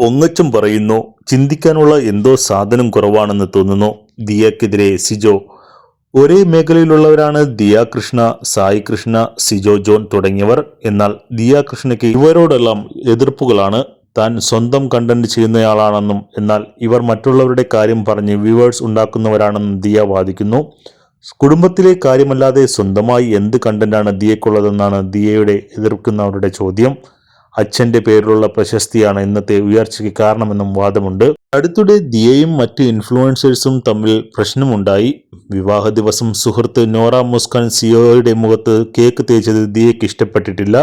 പൊങ്ങച്ചം പറയുന്നു. ചിന്തിക്കാനുള്ള എന്തോ സാധനം കുറവാണെന്ന് തോന്നുന്നു. ദിയക്കെതിരെ സിജോ. ഒരേ മേഖലയിലുള്ളവരാണ് ദിയ കൃഷ്ണ സായി കൃഷ്ണ സിജോ ജോൺ തുടങ്ങിയവർ. എന്നാൽ ദിയ കൃഷ്ണയ്ക്ക് ഇവരോടെല്ലാം എതിർപ്പുകളാണ്. താൻ സ്വന്തം കണ്ടന്റ് ചെയ്യുന്നയാളാണെന്നും എന്നാൽ ഇവർ മറ്റുള്ളവരുടെ കാര്യം പറഞ്ഞ് വ്യൂവേഴ്സ് ഉണ്ടാക്കുന്നവരാണെന്നും ദിയ വാദിക്കുന്നു. കുടുംബത്തിലെ കാര്യമല്ലാതെ സ്വന്തമായി എന്ത് കണ്ടന്റാണ് ദിയക്കുള്ളതെന്നാണ് ദിയയുടെ എതിർക്കുന്നവരുടെ ചോദ്യം. അച്ഛന്റെ പേരിലുള്ള പ്രശസ്തിയാണ് ഇന്നത്തെ ഉയർച്ചയ്ക്ക് കാരണമെന്നും വാദമുണ്ട്. അടുത്തിടെ ദിയയും മറ്റ് ഇൻഫ്ലുവൻസേഴ്സും തമ്മിൽ പ്രശ്നമുണ്ടായി. വിവാഹ ദിവസം സുഹൃത്ത് നോറ മുസ്കാൻ സിയോയുടെ മുഖത്ത് കേക്ക് തേച്ചത് ദിയയ്ക്ക് ഇഷ്ടപ്പെട്ടിട്ടില്ല.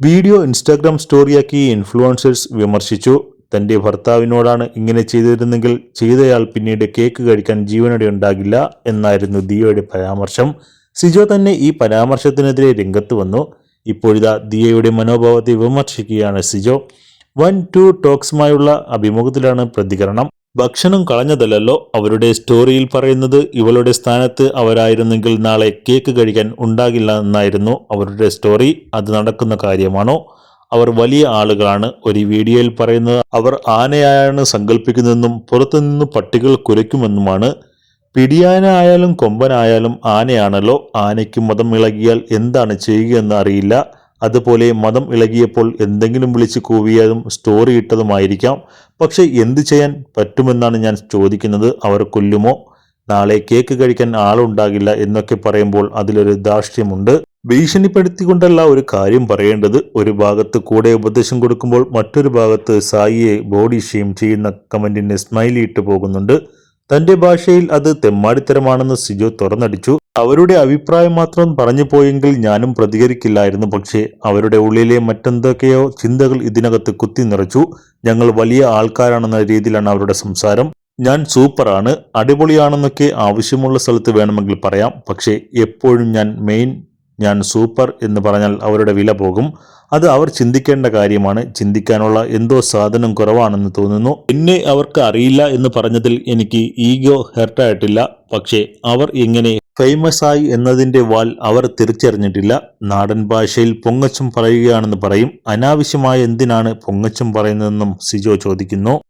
വീഡിയോ ഇൻസ്റ്റാഗ്രാം സ്റ്റോറിയാക്കി ഇൻഫ്ലുവൻസേഴ്സ് വിമർശിച്ചു. തന്റെ ഭർത്താവിനോടാണ് ഇങ്ങനെ ചെയ്തിരുന്നെങ്കിൽ ചെയ്തയാൾ പിന്നീട് കേക്ക് കഴിക്കാൻ ജീവനോടെ ഉണ്ടാകില്ല എന്നായിരുന്നു ദിയോയുടെ പരാമർശം. സിജോ തന്നെ ഈ പരാമർശത്തിനെതിരെ രംഗത്ത് വന്നു. ഇപ്പോഴിതാ ദിയയുടെ മനോഭാവത്തെ വിമർശിക്കുകയാണ് സിജോ. വൺ ടു ടോക്സുമായുള്ള അഭിമുഖത്തിലാണ് പ്രതികരണം. ഭക്ഷണം കളഞ്ഞതല്ലല്ലോ അവരുടെ സ്റ്റോറിയിൽ പറയുന്നത് ഇവളുടെ സ്ഥാനത്ത് അവരായിരുന്നെങ്കിൽ നാളെ കേക്ക് കഴിക്കാൻ ഉണ്ടാകില്ല എന്നായിരുന്നു അവരുടെ സ്റ്റോറി. അത് നടക്കുന്ന കാര്യമാണോ? അവർ വലിയ ആളുകളാണ് ഒരു വീഡിയോയിൽ പറയുന്നത്. അവർ ആനയായാണ് സങ്കല്പിക്കുന്നതെന്നും പുറത്തുനിന്ന് പട്ടികൾ കുരയ്ക്കുമെന്നുമാണ് പിടിയാനായാലും കൊമ്പനായാലും ആനയാണല്ലോ ആനയ്ക്ക് മതം ഇളകിയാൽ എന്താണ് ചെയ്യുകയെന്ന് അറിയില്ല. അതുപോലെ മതം ഇളകിയപ്പോൾ എന്തെങ്കിലും വിളിച്ച് കൂവിയതും സ്റ്റോറി ഇട്ടതുമായിരിക്കാം. പക്ഷെ എന്ത് ചെയ്യാൻ പറ്റുമെന്നാണ് ഞാൻ ചോദിക്കുന്നത്. അവർ കൊല്ലുമോ? നാളെ കേക്ക് കഴിക്കാൻ ആളുണ്ടാകില്ല എന്നൊക്കെ പറയുമ്പോൾ അതിലൊരു ധാർഷ്ട്യമുണ്ട്. ഭീഷണിപ്പെടുത്തിക്കൊണ്ടല്ല ഒരു കാര്യം പറയേണ്ടത്. ഒരു ഭാഗത്ത് കൂടെ ഉപദേശം കൊടുക്കുമ്പോൾ മറ്റൊരു ഭാഗത്ത് സായിയെ ബോഡി ഷെയിം ചെയ്യുന്ന കമന്റിന് സ്മൈലി ഇട്ട് പോകുന്നുണ്ട്. തന്റെ ഭാഷയിൽ അത് തെമ്മാടിത്തരമാണെന്ന് സിജോ തുറന്നടിച്ചു. അവരുടെ അഭിപ്രായം മാത്രം പറഞ്ഞു പോയെങ്കിൽ ഞാനും പ്രതികരിക്കില്ലായിരുന്നു. പക്ഷേ അവരുടെ ഉള്ളിലെ മറ്റെന്തൊക്കെയോ ചിന്തകൾ ഇതിനകത്ത് കുത്തി നിറച്ചു. ഞങ്ങൾ വലിയ ആൾക്കാരാണെന്ന രീതിയിലാണ് അവരുടെ സംസാരം. ഞാൻ സൂപ്പറാണ്. അടിപൊളിയാണെന്നൊക്കെ ആവശ്യമുള്ള സ്ഥലത്ത് വേണമെങ്കിൽ പറയാം. പക്ഷേ എപ്പോഴും ഞാൻ മെയിൻ ഞാൻ സൂപ്പർ എന്ന് പറഞ്ഞാൽ അവരുടെ വില പോകും. അത് അവർ ചിന്തിക്കേണ്ട കാര്യമാണ്. ചിന്തിക്കാനുള്ള എന്തോ സാധനം കുറവാണെന്ന് തോന്നുന്നു. എന്നെ അവർക്ക് അറിയില്ല എന്ന് പറഞ്ഞതിൽ എനിക്ക് ഈഗോ ഹെർട്ടായിട്ടില്ല. പക്ഷേ അവർ ഇങ്ങനെ ഫേമസ് ആയി എന്നതിന്റെ വാൽ അവർ തിരിച്ചറിഞ്ഞിട്ടില്ല. നാടൻ ഭാഷയിൽ പൊങ്ങച്ചം പറയുകയാണെന്ന് പറയും. അനാവശ്യമായ എന്തിനാണ് പൊങ്ങച്ചം പറയുന്നതെന്നും സിജോ ചോദിക്കുന്നു.